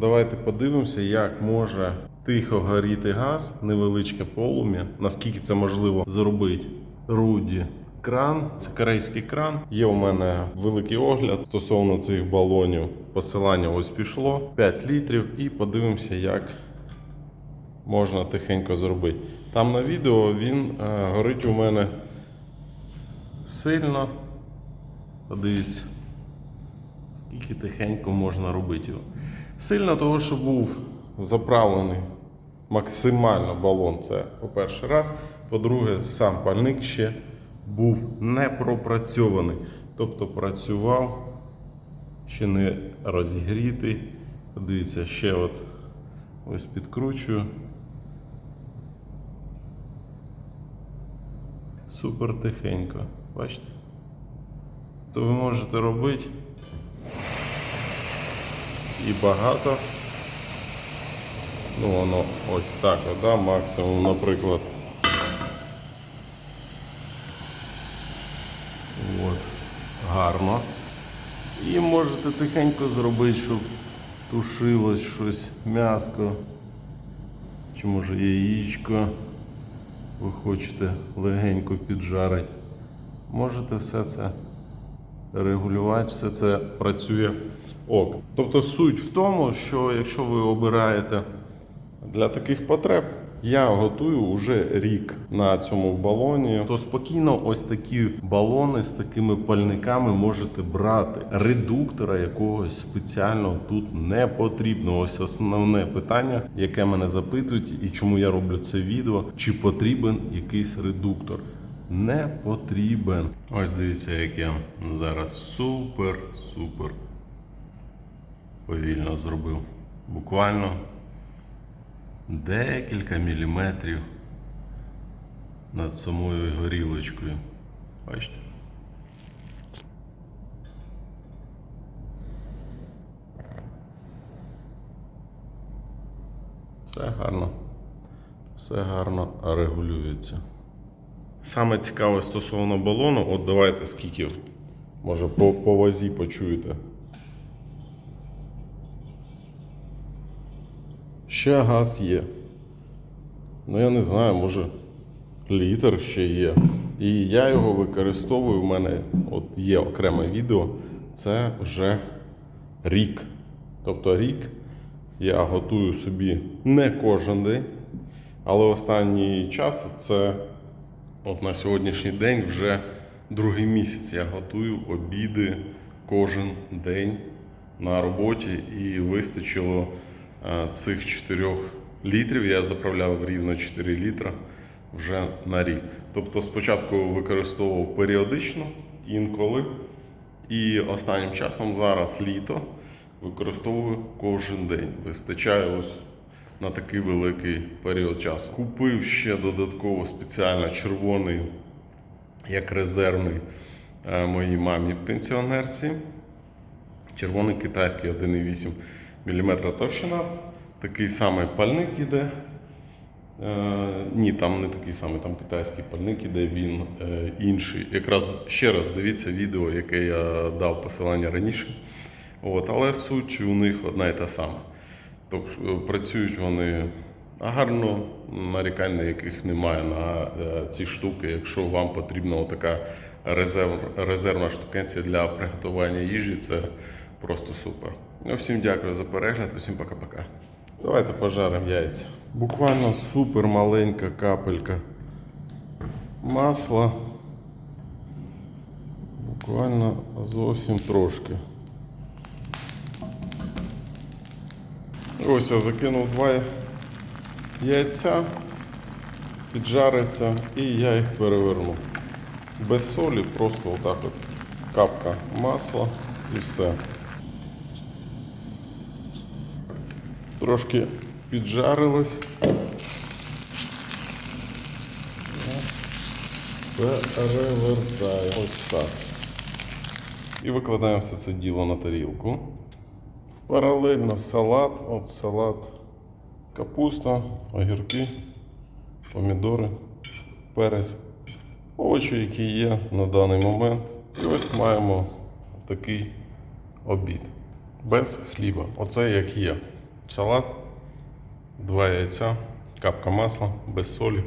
Давайте подивимося, як може тихо горіти газ, невеличке полум'я, наскільки це можливо зробити. Руді. Кран, це корейський кран. Є у мене великий огляд стосовно цих балонів. Посилання ось пішло 5 літрів, і подивимося, як можна тихенько зробити. Там на відео він е, горить у мене сильно. Подивіться, скільки тихенько можна робити його. Сильно того, що був заправлений максимально балон, це по-перше раз. По-друге, сам пальник ще був не пропрацьований. Тобто працював ще не розігрітий. Подивіться, ще от ось підкручую. Супер тихенько. Бачите? То ви можете робити і багато. Ну, воно ось так, да, максимум, наприклад. От, гарно. І можете тихенько зробити, щоб тушилось щось м'яско. Чи може яєчко. Ви хочете легенько піджарити. Можете все це регулювати, все це працює ок. Тобто суть в тому, що якщо ви обираєте для таких потреб, я готую вже рік на цьому балоні, то спокійно ось такі балони з такими пальниками можете брати. Редуктора якогось спеціального тут не потрібно. Ось основне питання, яке мене запитують, і чому я роблю це відео: чи потрібен якийсь редуктор? Не потрібен. Ось дивіться, як я зараз супер, супер повільно зробив. Буквально декілька міліметрів над самою горілочкою. Бачите? Все гарно. Все гарно регулюється. Саме цікаве стосовно балону, от давайте скільки, може по, по вазі почуєте. Ще газ є. Ну я не знаю, може літр ще є. І я його використовую. У мене от є окреме відео. Це вже рік. Тобто рік я готую собі не кожен день, але останній час це от на сьогоднішній день вже другий місяць. Я готую обіди кожен день на роботі і вистачило е, цих 4 літрів. Я заправляв рівно 4 літра вже на рік. Тобто спочатку використовував періодично, інколи. І останнім часом зараз літо використовую кожен день. Вистачає ось на такий великий період часу. Купив ще додатково спеціально червоний як резервний е, моїй мамі пенсіонерці. Червоний китайський 1,8 мм товщина. Такий самий пальник іде. Е, ні, там не такий самий, там китайський пальник іде, він е, інший. Якраз ще раз дивіться відео, яке я дав посилання раніше. От, але суть у них одна і та сама. Тобто е, працюють вони гарно, нарікань яких немає на е, ці штуки. Якщо вам потрібна така резерв, резервна штукенція для приготування їжі, це просто супер. Ну, всім дякую за перегляд, усім пока-пока. Давайте пожаримо яйця. Буквально супер маленька капелька масла. Буквально зовсім трошки. Ось я закинув два яйця, піджариться і я їх переверну. Без солі, просто отак от капка масла і все. Трошки піджарилось. Перевертаю. Ось так. І викладаємо все це діло на тарілку. Паралельно салат, от салат, капуста, огірки, помідори, перець, овочі, які є на даний момент. І ось маємо такий обід. Без хліба. Оце як є. салат, два яйця, капка масла без солі.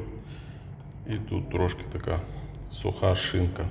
І тут трошки така суха шинка.